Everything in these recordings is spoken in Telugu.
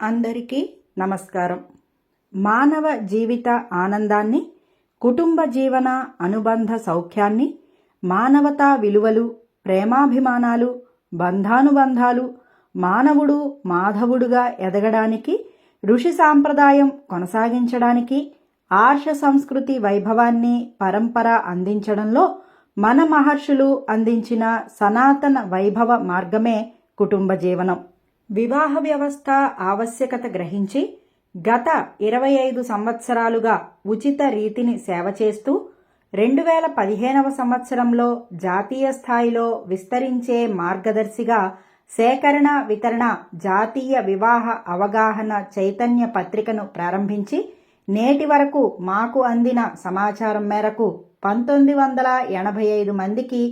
అందరికీ నమస్కారం. మానవ జీవిత ఆనందాన్ని కుటుంబ జీవన అనుబంధ సౌఖ్యాన్ని మానవతా విలువలు ప్రేమాభిమానాలు బంధానుబంధాలు మానవుడు మాధవుడుగా ఎదగడానికి ఋషి సాంప్రదాయం కొనసాగించడానికి ఆర్ష సంస్కృతి వైభవాన్ని పరంపర అందించడంలో మన మహర్షులు అందించిన సనాతన వైభవ మార్గమే కుటుంబ జీవనం. వివాహ వ్యవస్థ ఆవశ్యకత గ్రహించి గత ఇరవై ఐదు సంవత్సరాలుగా ఉచిత రీతిని సేవ చేస్తూ రెండు వేల పదిహేనవ సంవత్సరంలో జాతీయ స్థాయిలో విస్తరించే మార్గదర్శిగా సేకరణ వితరణ జాతీయ వివాహ అవగాహన చైతన్య పత్రికను ప్రారంభించి నేటి వరకు మాకు అందిన సమాచారం మేరకు పంతొమ్మిది వందల ఎనభై ఐదు మందికి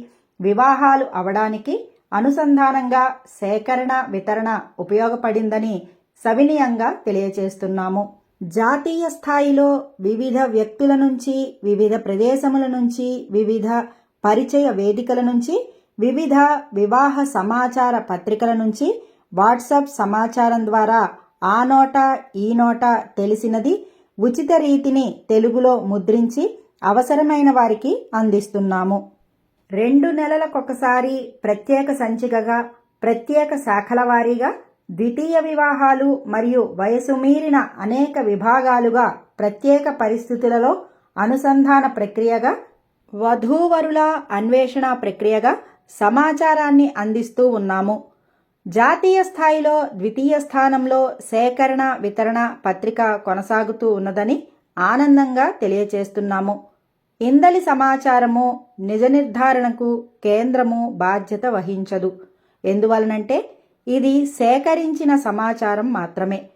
వివాహాలు అవడానికి అనుసంధానంగా సేకరణ వితరణ ఉపయోగపడిందని సవినీయంగా తెలియచేస్తున్నాము. జాతీయ స్థాయిలో వివిధ వ్యక్తుల నుంచి వివిధ ప్రదేశముల నుంచి వివిధ పరిచయ వేదికల నుంచి వివిధ వివాహ సమాచార పత్రికల నుంచి వాట్సాప్ సమాచారం ద్వారా ఆ నోట ఈ నోట తెలిసినది ఉచిత రీతిని తెలుగులో ముద్రించి అవసరమైన వారికి అందిస్తున్నాము. రెండు నెలలకొకసారి ప్రత్యేక సంచికగా ప్రత్యేక శాఖల వారీగా ద్వితీయ వివాహాలు మరియు వయసు మీరిన అనేక విభాగాలుగా ప్రత్యేక పరిస్థితులలో అనుసంధాన ప్రక్రియగా వధూవరుల అన్వేషణ ప్రక్రియగా సమాచారాన్ని అందిస్తూ ఉన్నాము. జాతీయ స్థాయిలో ద్వితీయ స్థానంలో సేకరణ వితరణ పత్రిక కొనసాగుతూ ఉన్నదని ఆనందంగా తెలియచేస్తున్నాము. ఇందలి సమాచారము నిజ నిర్ధారణకు కేంద్రము బాధ్యత వహించదు. ఎందువలనంటే ఇది సేకరించిన సమాచారం మాత్రమే.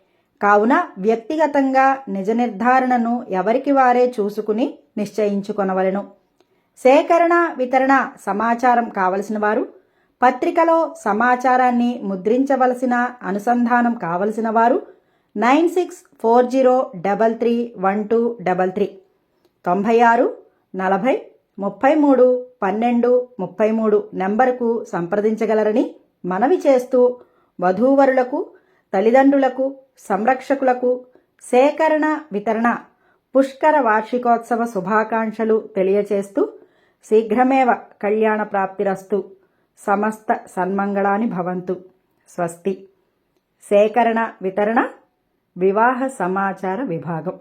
కావున వ్యక్తిగతంగా నిజ నిర్ధారణను ఎవరికి వారే చూసుకుని నిశ్చయించుకొనవలెను. సేకరణ వితరణ సమాచారం కావలసిన వారు పత్రికలో సమాచారాన్ని ముద్రించవలసిన అనుసంధానం కావలసిన వారు nine six four zero double three one two double three. తొంభై ఆరు నలభై ముప్పై మూడు పన్నెండు ముప్పై మూడు నెంబరుకు సంప్రదించగలరని మనవి చేస్తూ వధూవరులకు తల్లిదండ్రులకు సంరక్షకులకు సేకరణ వితరణ పుష్కర వార్షికోత్సవ శుభాకాంక్షలు తెలియచేస్తూ శీఘ్రమేవ కళ్యాణ ప్రాప్తిరస్తు సమస్త సన్మంగళాని భవంతు. స్వస్తి. సేకరణ వితరణ వివాహ సమాచార విభాగం.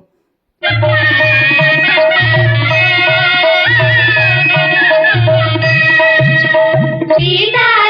皮大。